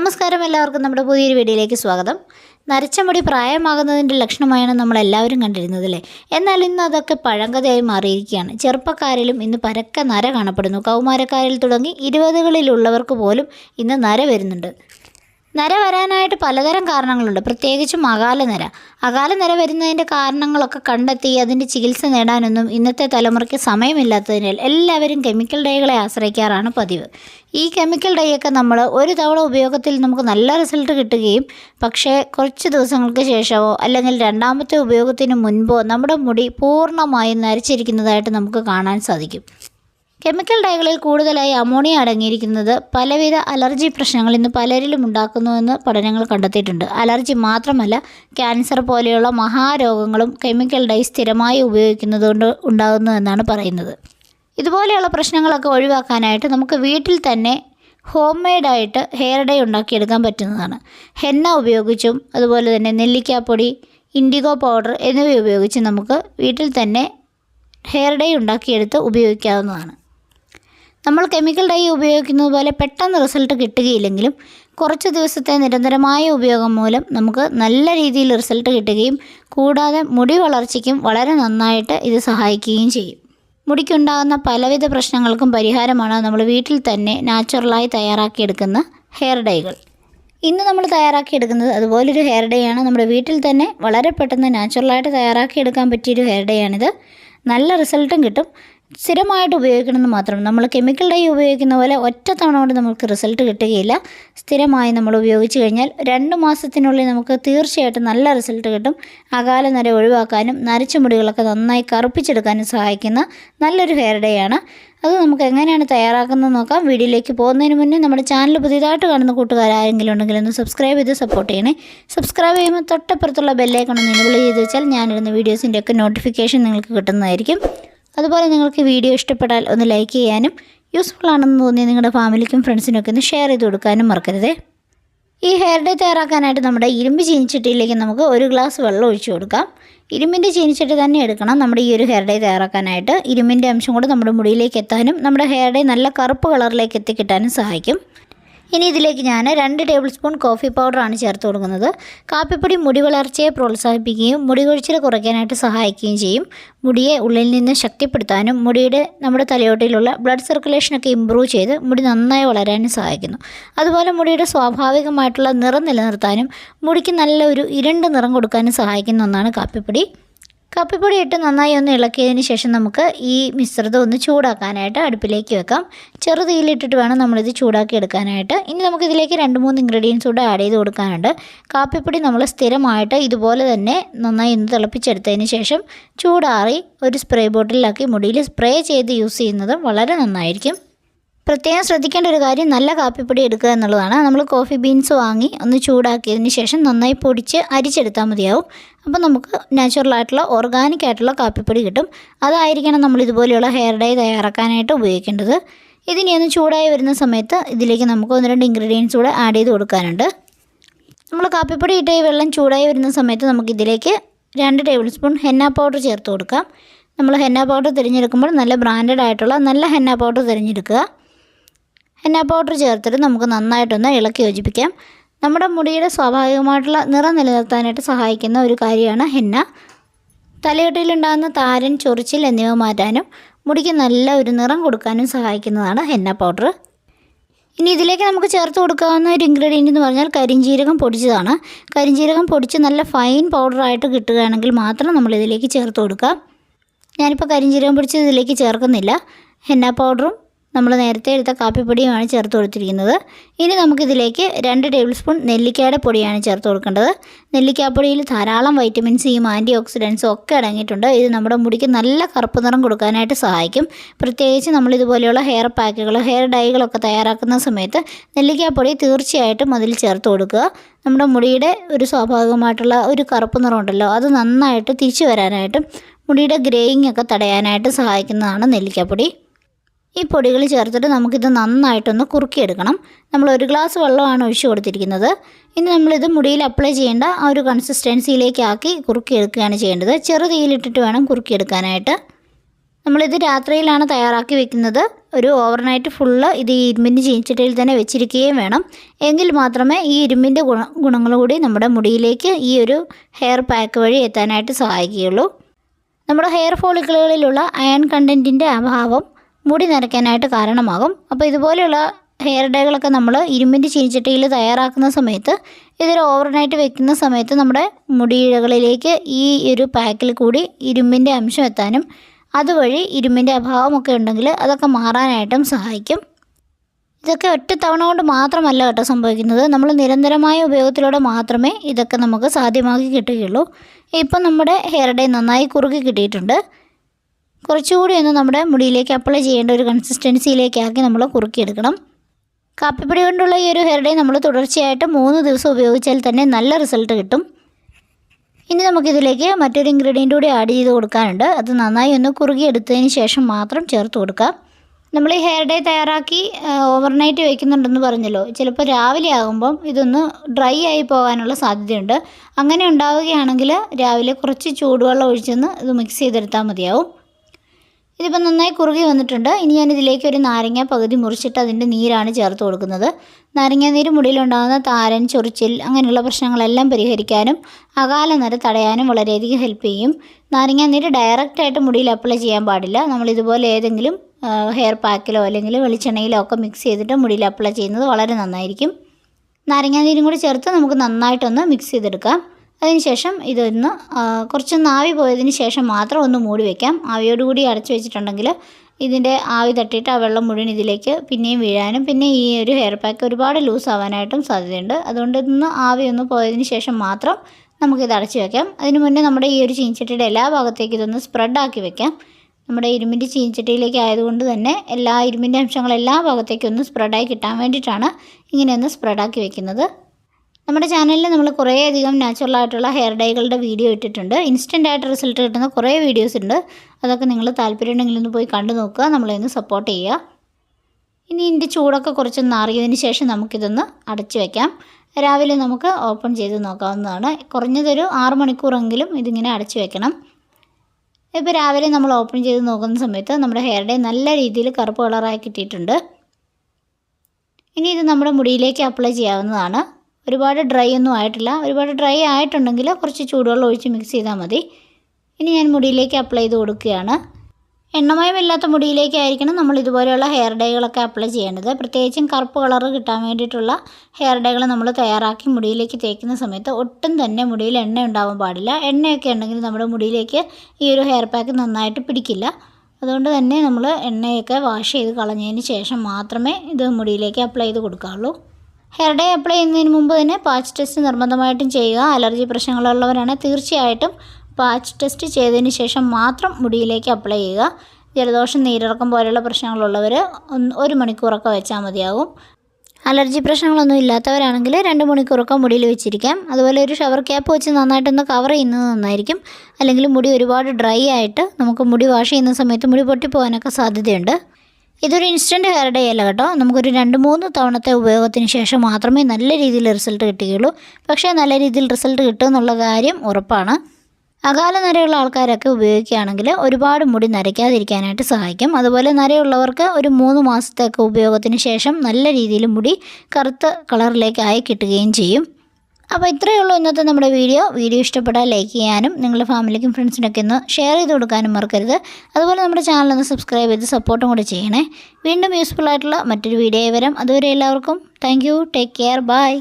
നമസ്കാരം എല്ലാവർക്കും നമ്മുടെ പുതിയൊരു വീഡിയോയിലേക്ക് സ്വാഗതം. നരച്ച മുടി പ്രായമാകുന്നതിന്റെ ലക്ഷണമായാണ് നമ്മളെല്ലാവരും കണ്ടിരുന്നത് അല്ലേ? എന്നാൽ ഇന്ന് അതൊക്കെ പഴങ്കഥയായി മാറിയിരിക്കുകയാണ്. ചെറുപ്പക്കാരിലും ഇന്ന് പരക്കെ നര കാണപ്പെടുന്നു. കൗമാരക്കാരിൽ തുടങ്ങി ഇരുപതുകളിലുള്ളവർക്ക് പോലും ഇന്ന് നര വരുന്നുണ്ട്. നര വരാനായിട്ട് പലതരം കാരണങ്ങളുണ്ട്. പ്രത്യേകിച്ചും അകാല നര. അകാല നര വരുന്നതിന്റെ കാരണങ്ങളൊക്കെ കണ്ടെത്തി അതിന്റെ ചികിത്സ നേടാനൊന്നും ഇന്നത്തെ തലമുറയ്ക്ക് സമയമില്ലാത്തതിനാൽ എല്ലാവരും കെമിക്കൽ ഡൈകളെ ആശ്രയിക്കാറാണ് പതിവ്. ഈ കെമിക്കൽ ഡൈയൊക്കെ നമ്മൾ ഒരു തവണ ഉപയോഗത്തിൽ നമുക്ക് നല്ല റിസൾട്ട് കിട്ടുകയും പക്ഷേ കുറച്ച് ദിവസങ്ങൾക്ക് ശേഷമോ അല്ലെങ്കിൽ രണ്ടാമത്തെ ഉപയോഗത്തിന് മുൻപോ നമ്മുടെ മുടി പൂർണമായും നരച്ചിരിക്കുന്നതായിട്ട് നമുക്ക് കാണാൻ സാധിക്കും. കെമിക്കൽ ഡൈകളിൽ കൂടുതലായി അമോണിയ അടങ്ങിയിരിക്കുന്നത് പലവിധ അലർജി പ്രശ്നങ്ങൾ ഇന്ന് പലരിലും ഉണ്ടാക്കുന്നുവെന്ന് പഠനങ്ങൾ കണ്ടെത്തിയിട്ടുണ്ട്. അലർജി മാത്രമല്ല ക്യാൻസർ പോലെയുള്ള മഹാരോഗങ്ങളും കെമിക്കൽ ഡൈ സ്ഥിരമായി ഉപയോഗിക്കുന്നതുകൊണ്ട് ഉണ്ടാകുന്നു എന്നാണ് പറയുന്നത്. ഇതുപോലെയുള്ള പ്രശ്നങ്ങളൊക്കെ ഒഴിവാക്കാനായിട്ട് നമുക്ക് വീട്ടിൽ തന്നെ ഹോം മെയ്ഡായിട്ട് ഹെയർ ഡൈ ഉണ്ടാക്കിയെടുക്കാൻ പറ്റുന്നതാണ്. ഹെന്ന ഉപയോഗിച്ചും അതുപോലെ തന്നെ നെല്ലിക്കാപ്പൊടി ഇൻഡിഗോ പൗഡർ എന്നിവ ഉപയോഗിച്ച് നമുക്ക് വീട്ടിൽ തന്നെ ഹെയർ ഡൈ ഉണ്ടാക്കിയെടുത്ത് ഉപയോഗിക്കാവുന്നതാണ്. നമ്മൾ കെമിക്കൽ ഡൈ ഉപയോഗിക്കുന്നത് പോലെ പെട്ടെന്ന് റിസൾട്ട് കിട്ടുകയില്ലെങ്കിലും കുറച്ച് ദിവസത്തെ നിരന്തരമായ ഉപയോഗം മൂലം നമുക്ക് നല്ല രീതിയിൽ റിസൾട്ട് കിട്ടുകയും കൂടാതെ മുടി വളർച്ചയ്ക്കും വളരെ നന്നായിട്ട് ഇത് സഹായിക്കുകയും ചെയ്യും. മുടിക്കുണ്ടാകുന്ന പലവിധ പ്രശ്നങ്ങൾക്കും പരിഹാരമാണ് നമ്മൾ വീട്ടിൽ തന്നെ നാച്ചുറലായി തയ്യാറാക്കിയെടുക്കുന്ന ഹെയർ ഡൈകൾ. ഇന്ന് നമ്മൾ തയ്യാറാക്കിയെടുക്കുന്നത് അതുപോലൊരു ഹെയർ ഡേ ആണ്. നമ്മുടെ വീട്ടിൽ തന്നെ വളരെ പെട്ടെന്ന് നാച്ചുറലായിട്ട് തയ്യാറാക്കിയെടുക്കാൻ പറ്റിയൊരു ഹെയർ ഡേ ആണിത്. നല്ല റിസൾട്ടും കിട്ടും. സ്ഥിരമായിട്ട് ഉപയോഗിക്കണമെന്ന് മാത്രം. നമ്മൾ കെമിക്കൽ ഡൈ ഉപയോഗിക്കുന്ന പോലെ ഒറ്റ തവണ കൊണ്ട് നമുക്ക് റിസൾട്ട് കിട്ടുകയില്ല. സ്ഥിരമായി നമ്മൾ ഉപയോഗിച്ച് കഴിഞ്ഞാൽ രണ്ട് മാസത്തിനുള്ളിൽ നമുക്ക് തീർച്ചയായിട്ടും നല്ല റിസൾട്ട് കിട്ടും. അകാല നര ഒഴിവാക്കാനും നരച്ച മുടികളൊക്കെ നന്നായി കറുപ്പിച്ചെടുക്കാനും സഹായിക്കുന്ന നല്ലൊരു ഹെയർ ഡേ ആണ്. അത് നമുക്ക് എങ്ങനെയാണ് തയ്യാറാക്കുന്നത് നോക്കാം. വീഡിയോയിലേക്ക് പോകുന്നതിന് മുന്നേ നമ്മുടെ ചാനൽ പുതിയതായിട്ട് കാണുന്ന കൂട്ടുകാരെങ്കിലും ഉണ്ടെങ്കിൽ ഒന്ന് സബ്സ്ക്രൈബ് ചെയ്ത് സപ്പോർട്ട് ചെയ്യണേ. സബ്സ്ക്രൈബ് ചെയ്യുമ്പോൾ തൊട്ടപ്പുറത്തുള്ള ബെല്ലൈക്കൺ ഒന്ന് എനേബിൾ ചെയ്ത് വെച്ചാൽ ഞാനിടുന്ന വീഡിയോസിന്റെയൊക്കെ നോട്ടിഫിക്കേഷൻ നിങ്ങൾക്ക് കിട്ടുന്നതായിരിക്കും. അതുപോലെ നിങ്ങൾക്ക് വീഡിയോ ഇഷ്ടപ്പെട്ടാൽ ഒന്ന് ലൈക്ക് ചെയ്യാനും യൂസ്ഫുൾ ആണെന്ന് തോന്നി നിങ്ങളുടെ ഫാമിലിക്കും ഫ്രണ്ട്സിനൊക്കെ ഒന്ന് ഷെയർ ചെയ്ത് കൊടുക്കാനും മറക്കരുത്. ഈ ഹെയർ ഡേ തയ്യാറാക്കാനായിട്ട് നമ്മുടെ ഇരുമ്പ് ചീനിച്ചട്ടിയിലേക്ക് നമുക്ക് ഒരു ഗ്ലാസ് വെള്ളം ഒഴിച്ചു കൊടുക്കാം. ഇരുമ്പിന്റെ ചീനിച്ചട്ടി തന്നെ എടുക്കണം. നമ്മുടെ ഈ ഒരു ഹെയർ ഡേ തയ്യാറാക്കാനായിട്ട്. ഇരുമ്പിന്റെ അംശം കൂടെ നമ്മുടെ മുടിയിലേക്ക് എത്താനും നമ്മുടെ ഹെയർ ഡേ നല്ല കറുപ്പ് കളറിലേക്ക് എത്തിക്കിട്ടാനും സഹായിക്കും. ഇനി ഇതിലേക്ക് ഞാൻ രണ്ട് ടേബിൾ സ്പൂൺ കോഫി പൗഡറാണ് ചേർത്ത് കൊടുക്കുന്നത്. കാപ്പിപ്പൊടി മുടി വളർച്ചയെ പ്രോത്സാഹിപ്പിക്കുകയും മുടി കൊഴിച്ചിൽ കുറയ്ക്കാനായിട്ട് സഹായിക്കുകയും ചെയ്യും. മുടിയെ ഉള്ളിൽ നിന്ന് ശക്തിപ്പെടുത്താനും മുടിയുടെ നമ്മുടെ തലയോട്ടിയിലുള്ള ബ്ലഡ് സർക്കുലേഷനൊക്കെ ഇമ്പ്രൂവ് ചെയ്ത് മുടി നന്നായി വളരാനും സഹായിക്കുന്നു. അതുപോലെ മുടിയുടെ സ്വാഭാവികമായിട്ടുള്ള നിറം നിലനിർത്താനും മുടിക്ക് നല്ല ഒരു ഇരുണ്ട നിറം കൊടുക്കാനും സഹായിക്കുന്ന ഒന്നാണ് കാപ്പിപ്പൊടി. കാപ്പിപ്പൊടി ഇട്ട് നന്നായി ഒന്ന് ഇളക്കിയതിന് ശേഷം നമുക്ക് ഈ മിശ്രിതം ഒന്ന് ചൂടാക്കാനായിട്ട് അടുപ്പിലേക്ക് വെക്കാം. ചെറു തീയിലിട്ടിട്ട് വേണം നമ്മളിത് ചൂടാക്കി എടുക്കാനായിട്ട്. ഇനി നമുക്കിതിലേക്ക് രണ്ട് മൂന്ന് ഇൻഗ്രീഡിയൻസ് കൂടെ ആഡ് ചെയ്ത് കൊടുക്കാനുണ്ട്. കാപ്പിപ്പൊടി നമ്മൾ സ്ഥിരമായിട്ട് ഇതുപോലെ തന്നെ നന്നായി ഒന്ന് തിളപ്പിച്ചെടുത്തതിന് ശേഷം ചൂടാറി ഒരു സ്പ്രേ ബോട്ടിലാക്കി മുടിയിൽ സ്പ്രേ ചെയ്ത് യൂസ് ചെയ്യുന്നതും വളരെ നന്നായിരിക്കും. പ്രത്യേകം ശ്രദ്ധിക്കേണ്ട ഒരു കാര്യം നല്ല കാപ്പിപ്പൊടി എടുക്കുക എന്നുള്ളതാണ്. നമ്മൾ കോഫി ബീൻസ് വാങ്ങി ഒന്ന് ചൂടാക്കിയതിന് ശേഷം നന്നായി പൊടിച്ച് അരിച്ചെടുത്താൽ മതിയാവും. അപ്പോൾ നമുക്ക് നാച്ചുറൽ ആയിട്ടുള്ള ഓർഗാനിക് ആയിട്ടുള്ള കാപ്പിപ്പൊടി കിട്ടും. അതായിരിക്കണം നമ്മൾ ഇതുപോലെയുള്ള ഹെയർ ഡൈ തയ്യാറാക്കാനായിട്ട് ഉപയോഗിക്കേണ്ടത്. ഇതിനി ഒന്ന് ചൂടായി വരുന്ന സമയത്ത് ഇതിലേക്ക് നമുക്ക് ഒന്ന് രണ്ട് ഇൻഗ്രീഡിയൻസ് കൂടെ ആഡ് ചെയ്ത് കൊടുക്കാനുണ്ട്. നമ്മൾ കാപ്പിപ്പൊടി ഇട്ട ഈ വെള്ളം ചൂടായി വരുന്ന സമയത്ത് നമുക്ക് ഇതിലേക്ക് രണ്ട് ടേബിൾ സ്പൂൺ ഹെന്ന പൗഡർ ചേർത്ത് കൊടുക്കാം. നമ്മൾ ഹെന്ന പൗഡർ തിരഞ്ഞെടുക്കുമ്പോൾ നല്ല ബ്രാൻഡഡ് ആയിട്ടുള്ള നല്ല ഹെന്ന പൗഡർ തിരഞ്ഞെടുക്കുക. ഹെന്ന പൗഡർ ചേർത്തിട്ട് നമുക്ക് നന്നായിട്ടൊന്ന് ഇളക്കി യോജിപ്പിക്കാം. നമ്മുടെ മുടിയുടെ സ്വാഭാവികമായിട്ടുള്ള നിറം നിലനിർത്താനായിട്ട് സഹായിക്കുന്ന ഒരു കാര്യമാണ് ഹെന്ന തലയോട്ടിലുണ്ടാകുന്ന താരൻ ചൊറിച്ചിൽ എന്നിവ മാറ്റാനും മുടിക്ക് നല്ല ഒരു നിറം കൊടുക്കാനും സഹായിക്കുന്നതാണ് ഹെന്ന പൗഡർ ഇനി ഇതിലേക്ക് നമുക്ക് ചേർത്ത് കൊടുക്കാവുന്ന ഒരു ഇൻഗ്രീഡിയന്റ് എന്ന് പറഞ്ഞാൽ കരിഞ്ജീരകം പൊടിച്ചതാണ്. കരിഞ്ജീരകം പൊടിച്ച് നല്ല ഫൈൻ പൗഡറായിട്ട് കിട്ടുകയാണെങ്കിൽ മാത്രം നമ്മൾ ഇതിലേക്ക് ചേർത്ത് കൊടുക്കാം. ഞാനിപ്പോൾ കരിഞ്ജീരകം പൊടിച്ച് ഇതിലേക്ക് ചേർക്കുന്നില്ല. ഹെന്ന പൗഡറും നമ്മൾ നേരത്തെ എടുത്ത കാപ്പിപ്പൊടിയുമാണ് ചേർത്ത് കൊടുത്തിരിക്കുന്നത്. ഇനി നമുക്കിതിലേക്ക് രണ്ട് ടേബിൾ സ്പൂൺ നെല്ലിക്കയുടെ പൊടിയാണ് ചേർത്ത് കൊടുക്കേണ്ടത്. നെല്ലിക്കാപ്പൊടിയിൽ ധാരാളം വൈറ്റമിൻ സിയും ആന്റി ഓക്സിഡൻസും ഒക്കെ അടങ്ങിയിട്ടുണ്ട്. ഇത് നമ്മുടെ മുടിക്ക് നല്ല കറുപ്പ് നിറം കൊടുക്കാനായിട്ട് സഹായിക്കും. പ്രത്യേകിച്ച് നമ്മൾ ഇതുപോലെയുള്ള ഹെയർ പാക്കുകൾ ഹെയർ ഡൈകളൊക്കെ തയ്യാറാക്കുന്ന സമയത്ത് നെല്ലിക്കാപ്പൊടി തീർച്ചയായിട്ടും അതിൽ ചേർത്ത് കൊടുക്കുക. നമ്മുടെ മുടിയുടെ ഒരു സ്വാഭാവികമായിട്ടുള്ള ഒരു കറുപ്പ് നിറം ഉണ്ടല്ലോ അത് നന്നായിട്ട് തിരിച്ചു വരാനായിട്ടും മുടിയുടെ ഗ്രേയിങ് ഒക്കെ തടയാനായിട്ട് സഹായിക്കുന്നതാണ് നെല്ലിക്കാപ്പൊടി. ഈ പൊടികൾ ചേർത്തിട്ട് നമുക്കിത് നന്നായിട്ടൊന്ന് കുറുക്കിയെടുക്കണം. നമ്മൾ ഒരു ഗ്ലാസ് വെള്ളമാണ് ഒഴിച്ചു കൊടുത്തിരിക്കുന്നത്. ഇനി നമ്മളിത് മുടിയിൽ അപ്ലൈ ചെയ്യേണ്ട ആ ഒരു കൺസിസ്റ്റൻസിയിലേക്കാക്കി കുറുക്കിയെടുക്കുകയാണ് ചെയ്യേണ്ടത്. ചെറു തീയിലിട്ടിട്ട് വേണം കുറുക്കിയെടുക്കാനായിട്ട്. നമ്മളിത് രാത്രിയിലാണ് തയ്യാറാക്കി വെക്കുന്നത്. ഒരു ഓവർനൈറ്റ് ഫുള്ള് ഇത് ഈ ഇരുമ്പിന്റെ ചീനിച്ചട്ടിയിൽ തന്നെ വെച്ചിരിക്കുകയും വേണം. എങ്കിൽ മാത്രമേ ഈ ഇരുമ്പിന്റെ ഗുണ ഗുണങ്ങൾ കൂടി നമ്മുടെ മുടിയിലേക്ക് ഈ ഒരു ഹെയർ പാക്ക് വഴി എത്താനായിട്ട് സഹായിക്കുകയുള്ളൂ. നമ്മുടെ ഹെയർ ഫോളിക്കിളുകളിലുള്ള അയൺ കണ്ടന്റിന്റെ അഭാവം മുടി നരയ്ക്കാനായിട്ട് കാരണമാകും. അപ്പോൾ ഇതുപോലെയുള്ള ഹെയർ ഡേകളൊക്കെ നമ്മൾ ഇരുമ്പിന്റെ ചീനിച്ചട്ടിയിൽ തയ്യാറാക്കുന്ന സമയത്ത് ഇതൊരു ഓവർനൈറ്റ് വെക്കുന്ന സമയത്ത് നമ്മുടെ മുടിയിഴകളിലേക്ക് ഈ ഒരു പാക്കിൽ കൂടി ഇരുമ്പിന്റെ അംശം എത്താനും അതുവഴി ഇരുമ്പിന്റെ അഭാവമൊക്കെ ഉണ്ടെങ്കിൽ അതൊക്കെ മാറാനായിട്ടും സഹായിക്കും. ഇതൊക്കെ ഒറ്റ തവണ കൊണ്ട് മാത്രമല്ല കേട്ടോ സംഭവിക്കുന്നത്. നമ്മൾ നിരന്തരമായ ഉപയോഗത്തിലൂടെ മാത്രമേ ഇതൊക്കെ നമുക്ക് സാധ്യമാക്കി കിട്ടുകയുള്ളൂ. ഇപ്പം നമ്മുടെ ഹെയർ ഡേ നന്നായി കുറുകി കിട്ടിയിട്ടുണ്ട്. കുറച്ചുകൂടി ഒന്ന് നമ്മുടെ മുടിയിലേക്ക് അപ്ലൈ ചെയ്യേണ്ട ഒരു കൺസിസ്റ്റൻസിയിലേക്കാക്കി നമ്മൾ കുറുക്കിയെടുക്കണം. കാപ്പിപ്പൊടി കൊണ്ടുള്ള ഈ ഒരു ഹെയർ ഡേ നമ്മൾ തുടർച്ചയായിട്ട് മൂന്ന് ദിവസം ഉപയോഗിച്ചാൽ തന്നെ നല്ല റിസൾട്ട് കിട്ടും. ഇനി നമുക്കിതിലേക്ക് മറ്റൊരു ഇൻഗ്രീഡിയന്റ് കൂടി ആഡ് ചെയ്ത് കൊടുക്കാനുണ്ട്. അത് നന്നായി ഒന്ന് കുറുകിയെടുത്തതിന് ശേഷം മാത്രം ചേർത്ത് കൊടുക്കുക. നമ്മൾ ഈ ഹെയർ ഡേ തയ്യാറാക്കി ഓവർനൈറ്റ് വയ്ക്കുന്നുണ്ടെന്ന് പറഞ്ഞല്ലോ. ചിലപ്പോൾ രാവിലെ ആകുമ്പം ഇതൊന്ന് ഡ്രൈ ആയി പോകാനുള്ള സാധ്യതയുണ്ട്. അങ്ങനെ ഉണ്ടാവുകയാണെങ്കിൽ രാവിലെ കുറച്ച് ചൂടുവെള്ളം ഒഴിച്ചൊന്ന് ഇത് മിക്സ് ചെയ്തെടുത്താൽ മതിയാവും. ഇതിപ്പോൾ നന്നായി കുറുകി വന്നിട്ടുണ്ട്. ഇനി ഞാൻ ഇതിലേക്ക് ഒരു നാരങ്ങ പകുതി മുറിച്ചിട്ട് അതിന്റെ നീരാണ് ചേർത്ത് കൊടുക്കുന്നത്. നാരങ്ങ നീര് മുടിയിലുണ്ടാകുന്ന താരൻ ചൊറിച്ചിൽ അങ്ങനെയുള്ള പ്രശ്നങ്ങളെല്ലാം പരിഹരിക്കാനും അകാല നര തടയാനും വളരെയധികം ഹെൽപ്പ് ചെയ്യും. നാരങ്ങ നീര് ഡയറക്റ്റായിട്ട് മുടിയിൽ അപ്ലൈ ചെയ്യാൻ പാടില്ല. നമ്മൾ ഇതുപോലെ ഏതെങ്കിലും ഹെയർ പാക്കിലോ അല്ലെങ്കിൽ വെളിച്ചെണ്ണയിലോ ഒക്കെ മിക്സ് ചെയ്തിട്ട് മുടിയിൽ അപ്ലൈ ചെയ്യുന്നത് വളരെ നന്നായിരിക്കും. നാരങ്ങാനീരും കൂടി ചേർത്ത് നമുക്ക് നന്നായിട്ടൊന്ന് മിക്സ് ചെയ്തെടുക്കാം. അതിനുശേഷം ഇതൊന്ന് കുറച്ചൊന്ന് ആവി പോയതിന് ശേഷം മാത്രം ഒന്ന് മൂടി വയ്ക്കാം ആവിയോടുകൂടി അടച്ചു വെച്ചിട്ടുണ്ടെങ്കിൽ ഇതിന്റെ ആവി തട്ടിയിട്ട് ആ വെള്ളം മുഴുവൻ ഇതിലേക്ക് പിന്നെയും വീഴാനും പിന്നെ ഈ ഒരു ഹെയർ പാക്ക് ഒരുപാട് ലൂസ് ആവാനായിട്ടും സാധ്യതയുണ്ട്. അതുകൊണ്ട് ഇന്ന് ആവി ഒന്ന് പോയതിന് ശേഷം മാത്രം നമുക്കിത് അടച്ചു വെക്കാം. അതിന് മുന്നേ നമ്മുടെ ഈ ഒരു ചീഞ്ചട്ടിയുടെ എല്ലാ ഭാഗത്തേക്കും ഇതൊന്ന് സ്പ്രെഡാക്കി വെക്കാം. നമ്മുടെ ഇരുമ്പിന്റെ ചീഞ്ചട്ടിയിലേക്ക് ആയതുകൊണ്ട് തന്നെ എല്ലാ ഇരുമ്പിന്റെ അംശങ്ങളെല്ലാ ഭാഗത്തേക്കും ഒന്ന് സ്പ്രെഡായി കിട്ടാൻ വേണ്ടിയിട്ടാണ് ഇങ്ങനെയൊന്ന് സ്പ്രെഡാക്കി വെക്കുന്നത്. നമ്മുടെ ചാനലിൽ നമ്മൾ കുറേയധികം നാച്ചുറൽ ആയിട്ടുള്ള ഹെയർ ഡൈകളുടെ വീഡിയോ ഇട്ടിട്ടുണ്ട്. ഇൻസ്റ്റന്റ് ആയിട്ട് റിസൾട്ട് കിട്ടുന്ന കുറേ വീഡിയോസ് ഉണ്ട്. അതൊക്കെ നിങ്ങൾ താല്പര്യമുണ്ടെങ്കിൽ ഒന്ന് പോയി കണ്ടു നോക്കുക. നമ്മളൊന്ന് സപ്പോർട്ട് ചെയ്യുക. ഇനി ഇതിന്റെ ചൂടൊക്കെ കുറച്ചൊന്ന് അറിയതിന് ശേഷം നമുക്കിതൊന്ന് അടച്ചു വയ്ക്കാം രാവിലെ നമുക്ക് ഓപ്പൺ ചെയ്ത് നോക്കാവുന്നതാണ്. കുറഞ്ഞതൊരു ആറ് മണിക്കൂറെങ്കിലും ഇതിങ്ങനെ അടച്ചു വെക്കണം. ഇപ്പോൾ രാവിലെ നമ്മൾ ഓപ്പൺ ചെയ്ത് നോക്കുന്ന സമയത്ത് നമ്മുടെ ഹെയർ ഡേ നല്ല രീതിയിൽ കറുപ്പ് കളറായി കിട്ടിയിട്ടുണ്ട്. ഇനി ഇത് നമ്മുടെ മുടിയിലേക്ക് അപ്ലൈ ചെയ്യാവുന്നതാണ്. ഒരുപാട് ഡ്രൈ ഒന്നും ആയിട്ടില്ല. ഒരുപാട് ഡ്രൈ ആയിട്ടുണ്ടെങ്കിൽ കുറച്ച് ചൂടുവെള്ളം ഒഴിച്ച് മിക്സ് ചെയ്താൽ മതി. ഇനി ഞാൻ മുടിയിലേക്ക് അപ്ലൈ ചെയ്ത് കൊടുക്കുകയാണ്. എണ്ണമയമില്ലാത്ത മുടിയിലേക്കായിരിക്കണം നമ്മൾ ഇതുപോലെയുള്ള ഹെയർ ഡേകളൊക്കെ അപ്ലൈ ചെയ്യേണ്ടത്. പ്രത്യേകിച്ചും കറുപ്പ് കളർ കിട്ടാൻ വേണ്ടിയിട്ടുള്ള ഹെയർ ഡേകൾ നമ്മൾ തയ്യാറാക്കി മുടിയിലേക്ക് തേക്കുന്ന സമയത്ത് ഒട്ടും തന്നെ മുടിയിൽ എണ്ണ ഉണ്ടാവാൻ പാടില്ല. എണ്ണയൊക്കെ ഉണ്ടെങ്കിൽ നമ്മുടെ മുടിയിലേക്ക് ഈ ഒരു ഹെയർ പാക്ക് നന്നായിട്ട് പിടിക്കില്ല. അതുകൊണ്ട് തന്നെ നമ്മൾ എണ്ണയൊക്കെ വാഷ് ചെയ്ത് കളഞ്ഞതിന് ശേഷം മാത്രമേ ഇത് മുടിയിലേക്ക് അപ്ലൈ ചെയ്ത് കൊടുക്കാവുള്ളൂ. ഹെയർ ഡേ അപ്ലൈ ചെയ്യുന്നതിന് മുമ്പ് തന്നെ പാച്ച് ടെസ്റ്റ് നിർബന്ധമായിട്ടും ചെയ്യുക. അലർജി പ്രശ്നങ്ങളുള്ളവരാണ് തീർച്ചയായിട്ടും പാച്ച് ടെസ്റ്റ് ചെയ്തതിന് ശേഷം മാത്രം മുടിയിലേക്ക് അപ്ലൈ ചെയ്യുക. ജലദോഷം നീരിറക്കം പോലെയുള്ള പ്രശ്നങ്ങളുള്ളവർ ഒരു മണിക്കൂറൊക്കെ വെച്ചാൽ മതിയാകും. അലർജി പ്രശ്നങ്ങളൊന്നും ഇല്ലാത്തവരാണെങ്കിൽ രണ്ട് മണിക്കൂറൊക്കെ മുടിയിൽ വെച്ചിരിക്കാം. അതുപോലെ ഒരു ഷവർ ക്യാപ്പ് വെച്ച് നന്നായിട്ടൊന്ന് കവർ ചെയ്യുന്നത് നന്നായിരിക്കും. അല്ലെങ്കിൽ മുടി ഒരുപാട് ഡ്രൈ ആയിട്ട് നമുക്ക് മുടി വാഷ് ചെയ്യുന്ന സമയത്ത് മുടി പൊട്ടിപ്പോകാനൊക്കെ സാധ്യതയുണ്ട്. ഇതൊരു ഇൻസ്റ്റന്റ് ഹെയർ ഡേ അല്ല കേട്ടോ. നമുക്കൊരു രണ്ട് മൂന്ന് തവണത്തെ ഉപയോഗത്തിന് ശേഷം മാത്രമേ നല്ല രീതിയിൽ റിസൾട്ട് കിട്ടുകയുള്ളൂ. പക്ഷേ നല്ല രീതിയിൽ റിസൾട്ട് കിട്ടുമെന്നുള്ള കാര്യം ഉറപ്പാണ്. അകാല നരയുള്ള ആൾക്കാരൊക്കെ ഉപയോഗിക്കുകയാണെങ്കിൽ ഒരുപാട് മുടി നരയ്ക്കാതിരിക്കാനായിട്ട് സഹായിക്കും. അതുപോലെ നരയുള്ളവർക്ക് ഒരു മൂന്ന് മാസത്തേക്ക് ഉപയോഗത്തിന് ശേഷം നല്ല രീതിയിൽ മുടി കറുത്ത കളറിലേക്കായി കിട്ടുകയും ചെയ്യും. അപ്പോൾ ഇത്രയേ ഉള്ളൂ ഇന്നത്തെ നമ്മുടെ വീഡിയോ. വീഡിയോ ഇഷ്ടപ്പെട്ടാൽ ലൈക്ക് ചെയ്യാനും നിങ്ങളുടെ ഫാമിലിക്കും ഫ്രണ്ട്സിനൊക്കെ ഒന്ന് ഷെയർ ചെയ്ത് കൊടുക്കാനും മറക്കരുത്. അതുപോലെ നമ്മുടെ ചാനൽ ഒന്ന് സബ്സ്ക്രൈബ് ചെയ്ത് സപ്പോർട്ടും കൂടി ചെയ്യണേ. വീണ്ടും യൂസ്ഫുൾ ആയിട്ടുള്ള മറ്റൊരു വീഡിയോ വരാം. അതുവരെ എല്ലാവർക്കും താങ്ക് ടേക്ക് കെയർ ബൈ